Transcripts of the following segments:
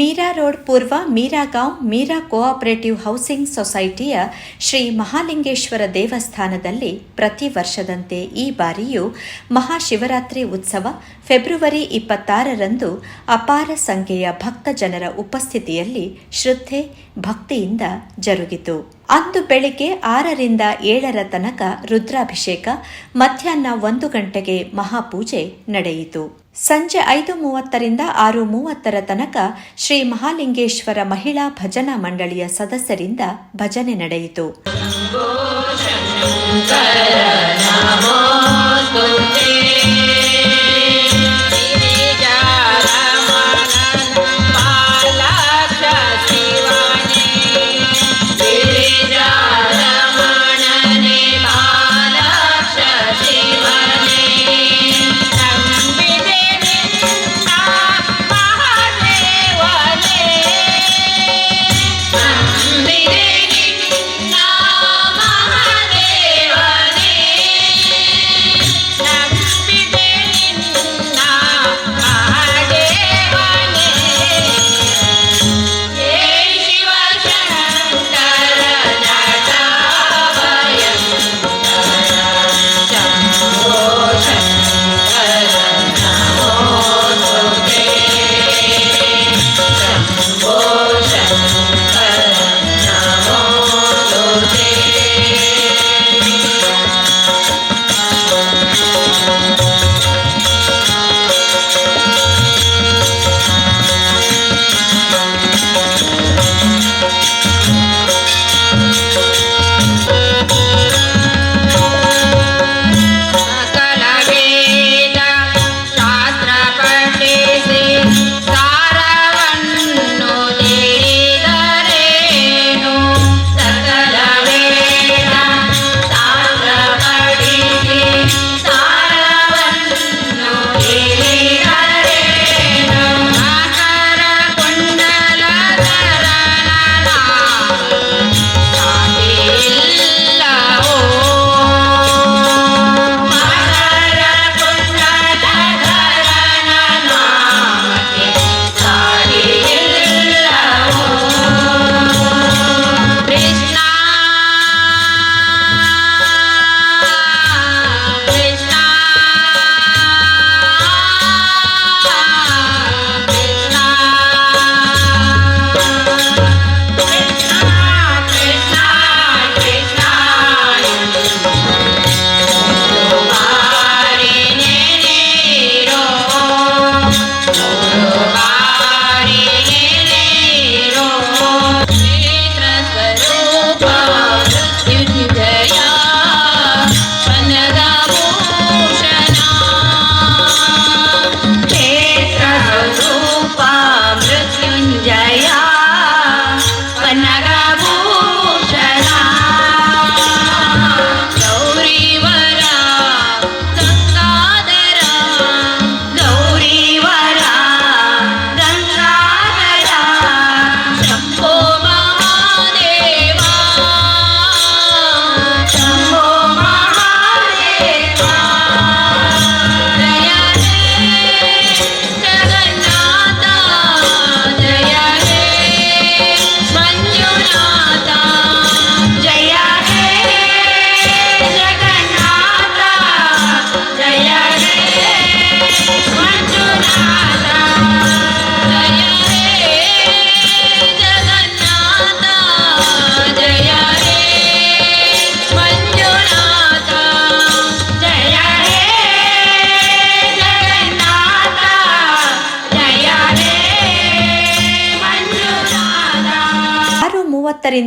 Meera road ಪೂರ್ವ Miragaon Mira cooperative housing ಸೊಸೈಟಿಯ ಶ್ರೀ ಮಹಾಲಿಂಗೇಶ್ವರ ದೇವಸ್ಥಾನದಲ್ಲಿ ಪ್ರತಿ ವರ್ಷದಂತೆ ಈ ಬಾರಿಯೂ ಮಹಾಶಿವರಾತ್ರಿ ಉತ್ಸವ ಫೆಬ್ರವರಿ ಇಪ್ಪತ್ತಾರರಂದು ಅಪಾರ ಸಂಖ್ಯೆಯ ಭಕ್ತ ಜನರ ಉಪಸ್ಥಿತಿಯಲ್ಲಿ ಶ್ರದ್ಧೆ, ಭಕ್ತಿಯಿಂದ ಜರುಗಿತು. ಅಂದು ಬೆಳಿಗ್ಗೆ ಆರರಿಂದ ಏಳರ ತನಕ ರುದ್ರಾಭಿಷೇಕ, ಮಧ್ಯಾಹ್ನ ಒಂದು ಗಂಟೆಗೆ ಮಹಾಪೂಜೆ ನಡೆಯಿತು. ಸಂಜೆ ಐದು ಮೂವತ್ತರಿಂದ ಆರು ಮೂವತ್ತರ ತನಕ ಶ್ರೀ ಮಹಾಲಿಂಗೇಶ್ವರ ಮಹಿಳಾ ಭಜನಾ ಮಂಡಳಿಯ ಸದಸ್ಯರಿಂದ ಭಜನೆ ನಡೆಯಿತು.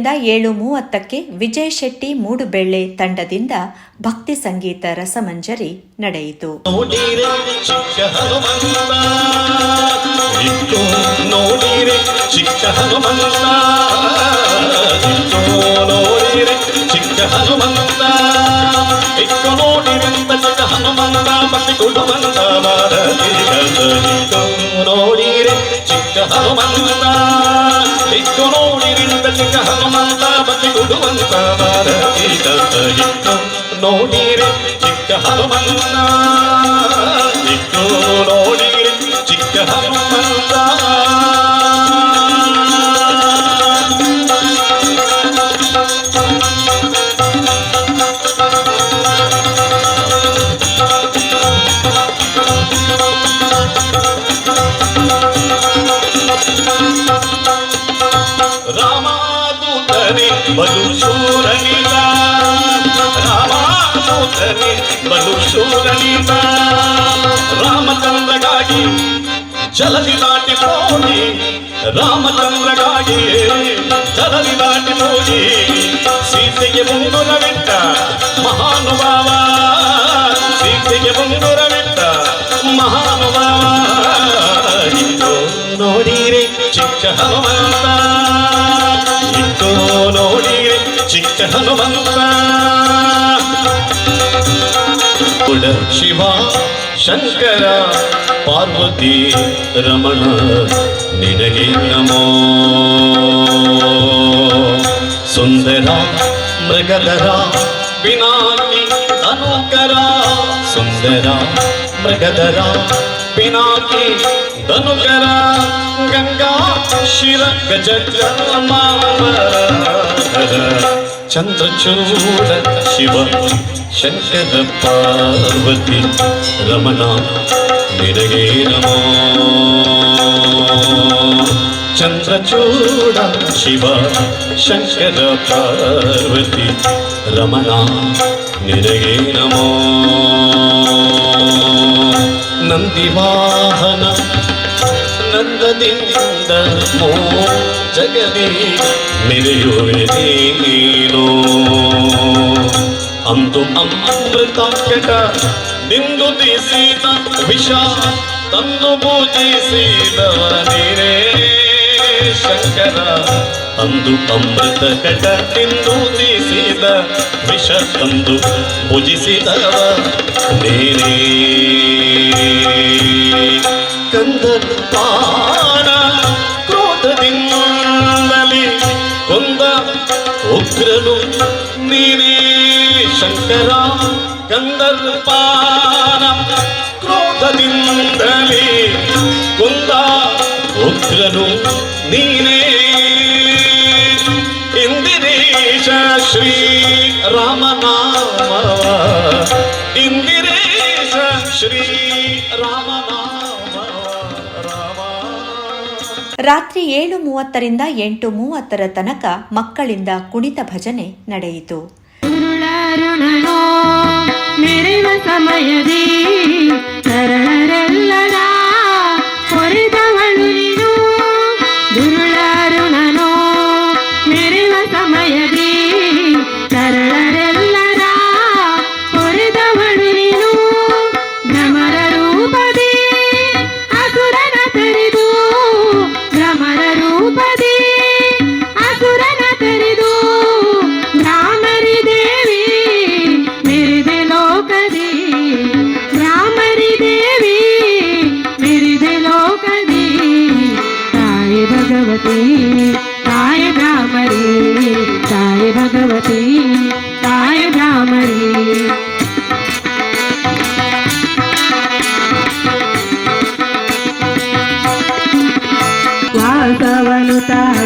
ಮೂವತ್ತರಿಂದ ಏಳು ಮೂವತ್ತಕ್ಕೆ ವಿಜಯ್ ಶೆಟ್ಟಿ ಮೂಡುಬೆಳ್ಳೆ ತಂಡದಿಂದ ಭಕ್ತಿ ಸಂಗೀತ ರಸಮಂಜರಿ ನಡೆಯಿತು. ನೋಡಿರೆ ಚಿಕ್ಕ ಹನುಮಂತ. ಇತ್ತು ನೋಡಿರೆ ಚಿಕ್ಕ ಹನುಮಂತ ಇತ್ತು ನೋಡಿರೆ ಚಿಕ್ಕ ಹನುಮಂತ ಇತ್ತು ನೋಡಿರೆಂತ ರಾಮಚಂದ್ರಗಾಗಿ ಜಲದಿ ದಾಟಿ ಹೋಗಿ ಸೀತೆಗೆ ಮುಂಗುರವಿಟ್ಟ ಮಹಾನುಭಾವ ಸೀತೆಗೆ ಮುಂಗುರವಿಟ್ಟ ಮಹಾನುಭಾವ ಇತ್ತು ನೋಡಿರೆ ಚಿಕ್ಕ ಹನುಮಂತ ಇತ್ತು ನೋಡಿರೆ ಚಿಕ್ಕ ಹನುಮಂತ விட சிவா சங்கரா பார்வதி ரமண நினகே நமோ. சுந்தரா மிருகதரா பினாக்கி தனுக்கரா. சுந்தரா மிருகதரா பினாக்கி தனுகரா கங்கா சிர கஜ மாமர ಚಂದ್ರಚೂಡ ಶಿವ ಶಂಕರ ಪಾರ್ವತಿ ರಮಣ ನಿನಗೆ ನಮೋ ಚಂದ್ರಚೂಡ ಶಿವ ಶಂಕರ ಪಾರ್ವತಿ ರಮಣ ನಿನಗೆ ನಮೋ ನಂದಿವಾಹನ ನಂದದಿಂದ ಮೋ ಜಗದಿ ಮೆರೆಯುವೆ ನೀನು. ಅಂದು ಅಮೃತ ಕೆಟ ನಿಂದು ದಿಸಿದ ವಿಷ ತಂದು ಪೂಜಿಸಿದವ ನೀರೇ ಶಂಕರ. ಅಂದು ಅಮೃತ ಕಟ ತಿಂದು ದಿಸಿದ ವಿಷ ತಂದು ಪೂಜಿಸಿದವ ನೀರೇ. ಕಂದನ ಪಾನ ಕ್ರೋಧದಿಂದಲೇ ಕೊಂದ ಉಗ್ರನು ನೀನೇ ಶಂಕರ ಕಂದರ್ಪಾನ ಕ್ರೋಧದಿಂದಲೇ ಕೊಂದ ಉಗ್ರನು ನೀನೇ ಇಂದಿರೇಶ ಶ್ರೀ ರಾಮನಾಮವ ಇಂದಿರೇಶ ಶ್ರೀ ರಾತ್ರಿ ಏಳು ಮೂವತ್ತರಿಂದ ಎಂಟು ಮೂವತ್ತರ ತನಕ ಮಕ್ಕಳಿಂದ ಕುಣಿತ ಭಜನೆ ನಡೆಯಿತು. ಸಮಯದಿ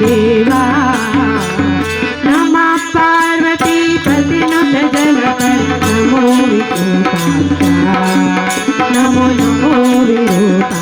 ಮಹಾದೇವ ನಮ ಪಾರ್ವತಿ ಪತಿನುತ ಜನಕರ ನಮೋ ವಿರೂಪಾಕ್ಷ ನಮೋ ನಮೋ ವಿರೂಪಾಕ್ಷ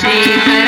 she's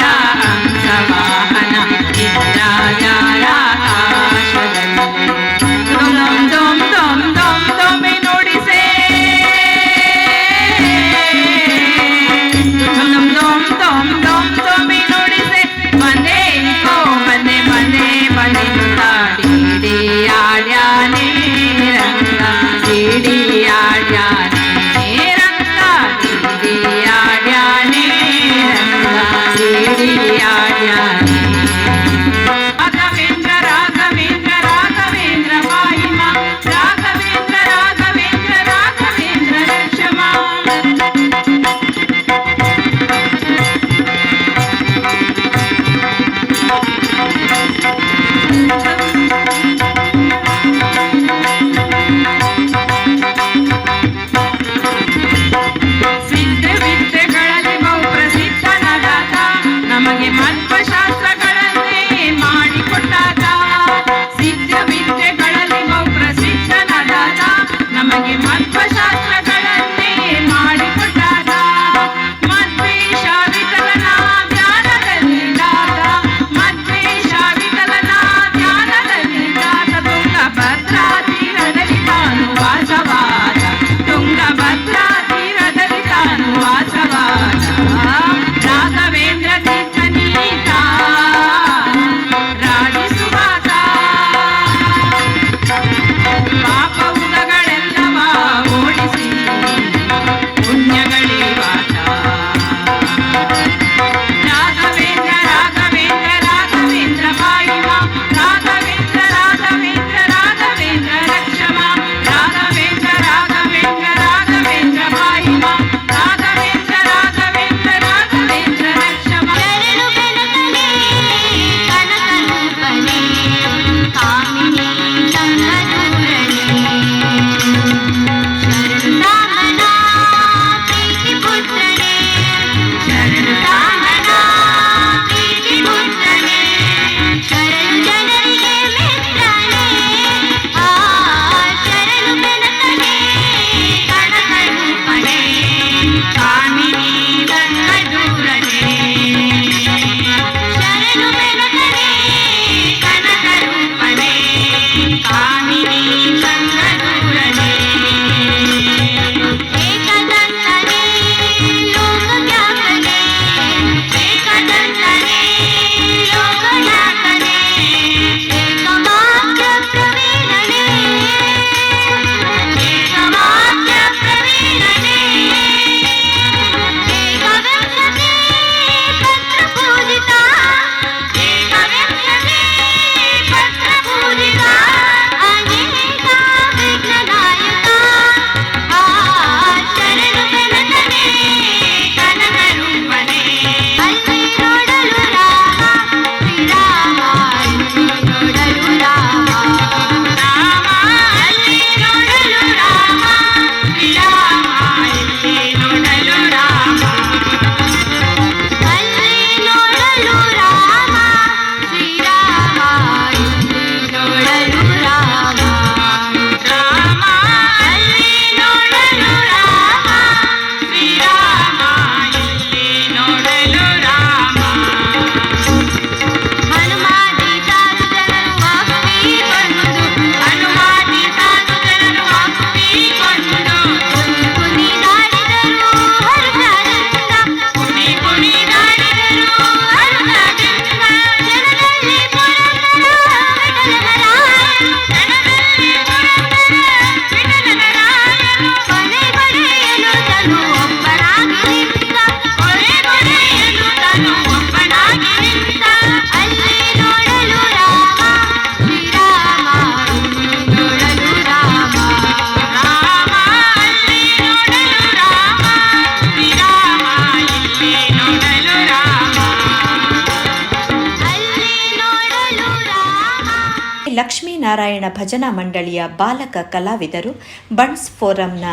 ಲಕ್ಷ್ಮೀನಾರಾಯಣ ಭಜನಾ ಮಂಡಳಿಯ ಬಾಲಕ ಕಲಾವಿದರು ಬಂಡ್ಸ್ ಫೋರಂನ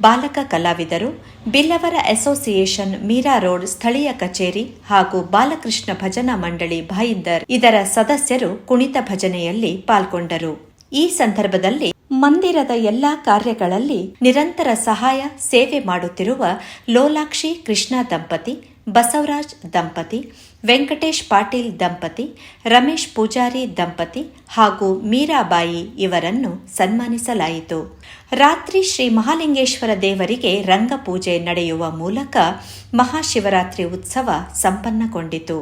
ಬಾಲಕ ಕಲಾವಿದರು, ಬಿಲ್ಲವರ ಅಸೋಸಿಯೇಷನ್ ಮೀರಾ ರೋಡ್ ಸ್ಥಳೀಯ ಕಚೇರಿ ಹಾಗೂ ಬಾಲಕೃಷ್ಣ ಭಜನಾ ಮಂಡಳಿ ಭಾಯಿಂದರ್ ಇದರ ಸದಸ್ಯರು ಕುಣಿತ ಭಜನೆಯಲ್ಲಿ ಪಾಲ್ಗೊಂಡರು. ಈ ಸಂದರ್ಭದಲ್ಲಿ ಮಂದಿರದ ಎಲ್ಲಾ ಕಾರ್ಯಗಳಲ್ಲಿ ನಿರಂತರ ಸಹಾಯ, ಸೇವೆ ಮಾಡುತ್ತಿರುವ ಲೋಲಾಕ್ಷಿ ಕೃಷ್ಣ ದಂಪತಿ, ಬಸವರಾಜ್ ದಂಪತಿ ವೆಂಕಟೇಶ್ ಪಾಟೀಲ್ ದಂಪತಿ, ರಮೇಶ್ ಪೂಜಾರಿ ದಂಪತಿ ಹಾಗೂ ಮೀರಾಬಾಯಿ ಇವರನ್ನು ಸನ್ಮಾನಿಸಲಾಯಿತು. ರಾತ್ರಿ ಶ್ರೀ ಮಹಾಲಿಂಗೇಶ್ವರ ದೇವರಿಗೆ ರಂಗಪೂಜೆ ನಡೆಯುವ ಮೂಲಕ ಮಹಾಶಿವರಾತ್ರಿ ಉತ್ಸವ ಸಂಪನ್ನಗೊಂಡಿತು.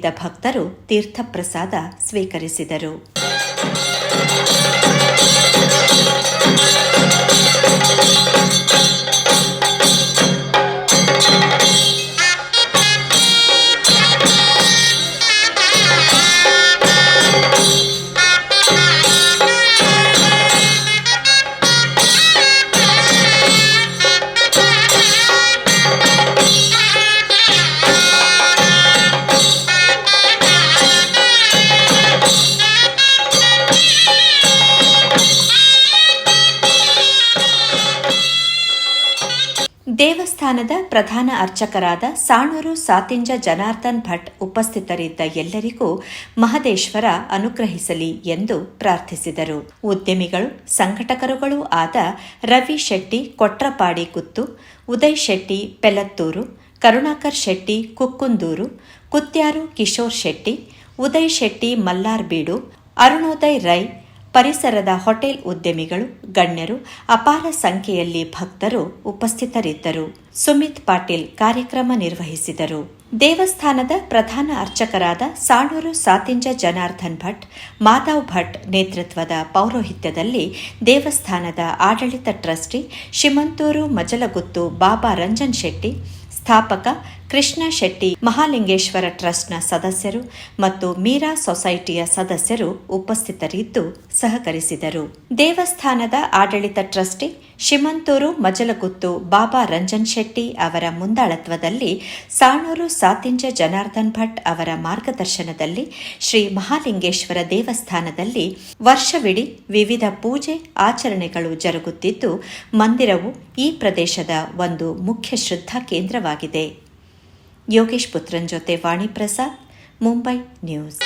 ಸೇರಿದ್ದ ಭಕ್ತರು ತೀರ್ಥಪ್ರಸಾದ ಸ್ವೀಕರಿಸಿದರು. ದೇವಸ್ಥಾನದ ಪ್ರಧಾನ ಅರ್ಚಕರಾದ ಸಾಣೂರು ಸಾತಿಂಜ ಜನಾರ್ದನ್ ಭಟ್ ಉಪಸ್ಥಿತರಿದ್ದ ಎಲ್ಲರಿಗೂ ಮಹದೇಶ್ವರ ಅನುಗ್ರಹಿಸಲಿ ಎಂದು ಪ್ರಾರ್ಥಿಸಿದರು. ಉದ್ಯಮಿಗಳು, ಸಂಘಟಕರುಗಳು ಆದ ರವಿ ಶೆಟ್ಟಿ, ಕೊಟ್ರಪಾಡಿ ಕುತ್ತು, ಉದಯ್ ಶೆಟ್ಟಿ ಪೆಲತ್ತೂರು ಕರುಣಾಕರ್ ಶೆಟ್ಟಿ, ಕುಕ್ಕುಂದೂರು, ಕುತ್ಯಾರು ಕಿಶೋರ್ ಶೆಟ್ಟಿ, ಉದಯ್ ಶೆಟ್ಟಿ, ಮಲ್ಲಾರ್ಬೀಡು, ಅರುಣೋದಯ್ ರೈ ಪರಿಸರದ ಹೋಟೆಲ್ ಉದ್ಯಮಿಗಳು, ಗಣ್ಯರು, ಅಪಾರ ಸಂಖ್ಯೆಯಲ್ಲಿ ಭಕ್ತರು ಉಪಸ್ಥಿತರಿದ್ದರು. ಸುಮಿತ್ ಪಾಟೀಲ್ ಕಾರ್ಯಕ್ರಮ ನಿರ್ವಹಿಸಿದರು. ದೇವಸ್ಥಾನದ ಪ್ರಧಾನ ಅರ್ಚಕರಾದ ಸಾಣೂರು ಸಾತಿಂಜ ಜನಾರ್ಧನ್ ಭಟ್, ಮಾಧವ್ ಭಟ್ ನೇತೃತ್ವದ ಪೌರೋಹಿತ್ಯದಲ್ಲಿ ದೇವಸ್ಥಾನದ ಆಡಳಿತ ಟ್ರಸ್ಟಿ ಶಿಮಂತೂರು ಮಜಲಗುತ್ತು ಬಾಬಾ ರಂಜನ್ ಶೆಟ್ಟಿ, ಸ್ಥಾಪಕ ಕೃಷ್ಣ ಶೆಟ್ಟಿ ಮಹಾಲಿಂಗೇಶ್ವರ ಟ್ರಸ್ಟ್ನ ಸದಸ್ಯರು ಮತ್ತು ಮೀರಾ ಸೊಸೈಟಿಯ ಸದಸ್ಯರು ಉಪಸ್ಥಿತರಿದ್ದು ಸಹಕರಿಸಿದರು. ದೇವಸ್ಥಾನದ ಆಡಳಿತ ಟ್ರಸ್ಟಿ ಶಿಮಂತೂರು ಮಜಲಗುತ್ತು ಬಾಬಾ ರಂಜನ್ ಶೆಟ್ಟಿ ಅವರ ಮುಂದಾಳತ್ವದಲ್ಲಿ ಸಾಣೂರು ಸಾತಿಂಜ ಜನಾರ್ದನ್ ಭಟ್ ಅವರ ಮಾರ್ಗದರ್ಶನದಲ್ಲಿ ಶ್ರೀ ಮಹಾಲಿಂಗೇಶ್ವರ ದೇವಸ್ಥಾನದಲ್ಲಿ ವರ್ಷವಿಡೀ ವಿವಿಧ ಪೂಜೆ ಆಚರಣೆಗಳು ಜರುಗುತ್ತಿದ್ದು, ಮಂದಿರವು ಈ ಪ್ರದೇಶದ ಒಂದು ಮುಖ್ಯ ಶ್ರದ್ಧಾ ಕೇಂದ್ರವಾಗಿದೆ. ಯೋಗೇಶ್ ಪುತ್ರನ್ ಜೊತೆ ವಾಣಿ ಪ್ರಸಾದ್ ಮುಂಬೈ ನ್ಯೂಸ್